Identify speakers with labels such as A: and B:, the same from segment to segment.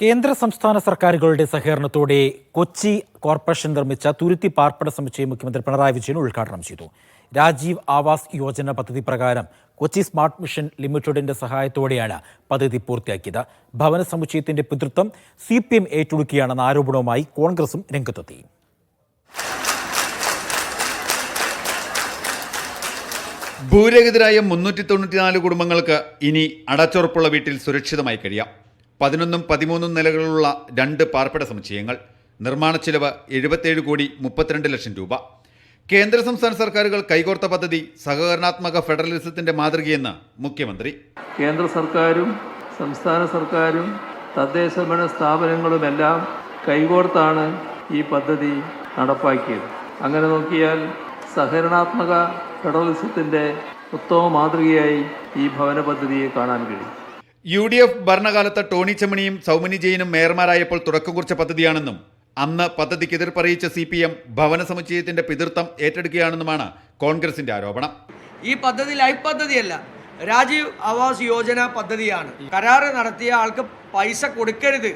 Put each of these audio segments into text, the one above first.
A: കേന്ദ്ര സംസ്ഥാന സർക്കാരുകളുടെ സഹകരണത്തോടെ കൊച്ചി കോർപ്പറേഷൻ നിർമ്മിച്ച തുരുത്തി പാർപ്പിട സമുച്ചയം മുഖ്യമന്ത്രി പിണറായി വിജയൻ ഉദ്ഘാടനം ചെയ്തു. രാജീവ് ആവാസ് യോജന പദ്ധതി പ്രകാരം കൊച്ചി സ്മാർട്ട് മിഷൻ ലിമിറ്റഡിന്റെ സഹായത്തോടെയാണ് പദ്ധതി പൂർത്തിയാക്കിയത്. ഭവന സമുച്ചയത്തിന്റെ പിതൃത്വം സി പി എം ഏറ്റെടുക്കുകയാണെന്ന ആരോപണവുമായി കോൺഗ്രസും രംഗത്തെത്തി.
B: ഭൂരഹിതരായ മുന്നൂറ്റി തൊണ്ണൂറ്റിനാല് കുടുംബങ്ങൾക്ക് ഇനി അടച്ചുറപ്പുള്ള വീട്ടിൽ സുരക്ഷിതമായി കഴിയാം. പതിനൊന്നും പതിമൂന്നും നിലകളുള്ള രണ്ട് പാർപ്പിട സമുച്ചയങ്ങൾ നിർമ്മാണ ചിലവ് എഴുപത്തേഴ് കോടി മുപ്പത്തിരണ്ട് ലക്ഷം രൂപ. കേന്ദ്ര സംസ്ഥാന സർക്കാരുകൾ കൈകോർത്ത പദ്ധതി സഹകരണാത്മക ഫെഡറലിസത്തിന്റെ മാതൃകയെന്ന് മുഖ്യമന്ത്രി.
C: കേന്ദ്ര സർക്കാരും സംസ്ഥാന സർക്കാരും തദ്ദേശ ഭരണ സ്ഥാപനങ്ങളുമെല്ലാം കൈകോർത്താണ് ഈ പദ്ധതി നടപ്പാക്കിയത്. അങ്ങനെ നോക്കിയാൽ സഹകരണാത്മക ഫെഡറലിസത്തിന്റെ ഉത്തമ മാതൃകയായി ഈ ഭവന പദ്ധതിയെ കാണാൻ കഴിയും.
B: യു ഡി എഫ് ഭരണകാലത്ത് ടോണി ചെമ്മണിയും സൗമനി ജെയിനും മേയർമാരായപ്പോൾ തുടക്കം കുറിച്ച പദ്ധതിയാണെന്നും അന്ന് പദ്ധതിക്ക് എതിർപ്പറിയിച്ച സി പി എം ഭവന സമുച്ചയത്തിന്റെ പിതൃത്വം ഏറ്റെടുക്കുകയാണെന്നുമാണ് കോൺഗ്രസിന്റെ ആരോപണം.
D: ഈ പദ്ധതി ലൈഫ് പദ്ധതിയല്ല രാജീവ് ആവാസ് യോജന പദ്ധതിയാണ്. കരാറ് നടത്തിയ ആൾക്ക് പൈസ കൊടുക്കരുത്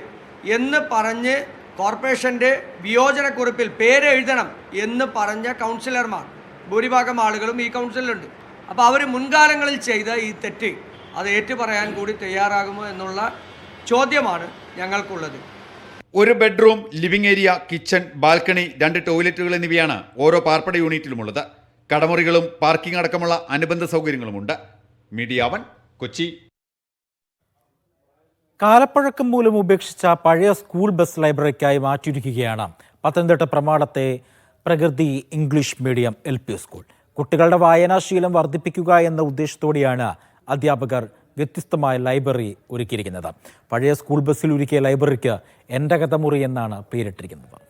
D: എന്ന് പറഞ്ഞ് കോർപ്പറേഷന്റെ വിയോജനക്കുറിപ്പിൽ പേര് എഴുതണം എന്ന് പറഞ്ഞ കൗൺസിലർമാർ. ഭൂരിഭാഗം ആളുകളും ഈ കൗൺസിലുണ്ട് അപ്പോൾ അവർ മുൻകാലങ്ങളിൽ ചെയ്ത ഈ തെറ്റ് അത് ഏറ്റുപറയാൻ കൂടി തയ്യാറാകുമോ എന്നുള്ള ചോദ്യമാണ് ഞങ്ങൾക്കുള്ളത്.
B: ഒരു bedroom living area kitchen balcony രണ്ട് ടോയ്ലറ്റുകൾ എന്നിവയാണ് ഓരോ പാർപ്പിട യൂണിറ്റിലുമുള്ളത്. കടമുറികളും പാർക്കിംഗ് അടക്കമുള്ള അനുബന്ധ സൗകര്യങ്ങളുമുണ്ട്. Media one Kochi.
A: കാലപ്പഴക്കം മൂലം ഉപേക്ഷിച്ച പഴയ സ്കൂൾ ബസ് ലൈബ്രറിക്കായി മാറ്റിയിരിക്കുകയാണ് പത്തനംതിട്ട പ്രമാണത്തെ പ്രകൃതി English medium L P school. കുട്ടികളുടെ വായനാശീലം വർദ്ധിപ്പിക്കുക എന്ന ഉദ്ദേശത്തോടെയാണ് അധ്യാപകർ വ്യത്യസ്തമായ ലൈബ്രറി ഒരുക്കിയിരിക്കുന്നത്. പഴയ സ്കൂൾ ബസ്സിൽ ഒരുക്കിയ ലൈബ്രറിക്ക് എന്റെ കഥമുറി എന്നാണ് പേരിട്ടിരിക്കുന്നത്.